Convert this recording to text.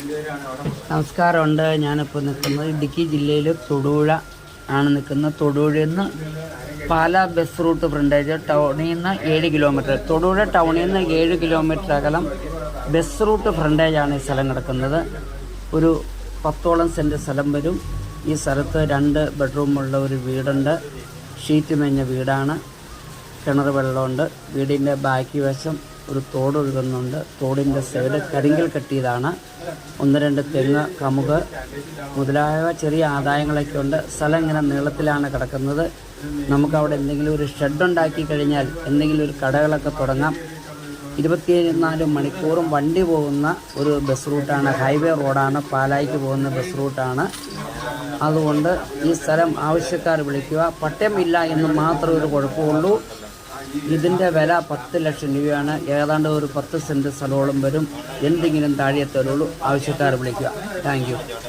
നമസ്കാരമുണ്ട് ഞാനിപ്പോൾ നിൽക്കുന്നത് ഇടുക്കി ജില്ലയിൽ തൊടുപുഴ ആണ് നിൽക്കുന്നത്. തൊടുപുഴയിൽ നിന്ന് പാല ബസ് റൂട്ട് ഫ്രണ്ടേജ് ടൗണിൽ നിന്ന് ഏഴ് കിലോമീറ്റർ തൊടുപുഴ ടൗണിൽ നിന്ന് ഏഴ് കിലോമീറ്റർ അകലം ബസ് റൂട്ട് ഫ്രണ്ടേജാണ് ഈ സ്ഥലം കിടക്കുന്നത്. ഒരു പത്തോളം സെന്റ് സ്ഥലം വരും. ഈ സ്ഥലത്ത് രണ്ട് ബെഡ്റൂമുള്ള ഒരു വീടുണ്ട്. ഷീറ്റ് മേഞ്ഞ വീടാണ്. കിണർ വെള്ളമുണ്ട്. വീടിന്റെ ബാക്കി വശം ഒരു തോടൊഴുകുന്നുണ്ട് തോടിന്റെ സൈഡ് കരിങ്കൽ കെട്ടിയതാണ്. ഒന്ന് രണ്ട് തെങ്ങ് കമുക് മുതലായ ചെറിയ ആദായങ്ങളൊക്കെ ഉണ്ട്. സ്ഥലം ഇങ്ങനെ നീളത്തിലാണ് കിടക്കുന്നത്. നമുക്കവിടെ എന്തെങ്കിലും ഒരു ഷെഡ് ഉണ്ടാക്കി കഴിഞ്ഞാൽ എന്തെങ്കിലും ഒരു കടകളൊക്കെ തുടങ്ങാം. ഇരുപത്തിനാല് മണിക്കൂറും വണ്ടി പോകുന്ന ഒരു ബസ് റൂട്ടാണ് ഹൈവേ റോഡാണ് പാലായിക്ക് പോകുന്ന ബസ് റൂട്ടാണ് അതുകൊണ്ട് ഈ സ്ഥലം ആവശ്യക്കാർ വിളിക്കുക. പട്ടയമില്ല എന്ന് മാത്രമേ ഒരു കുഴപ്പമുള്ളൂ. ഇതിന്റെ വില പത്ത് ലക്ഷം രൂപയാണ്. ഏതാണ്ട് ഒരു പത്ത് സെന്റ് സ്ഥലമോളം വരും. എന്തെങ്കിലും താഴെ തരുള്ളൂ. ആവശ്യക്കാർ വിളിക്കുക. താങ്ക്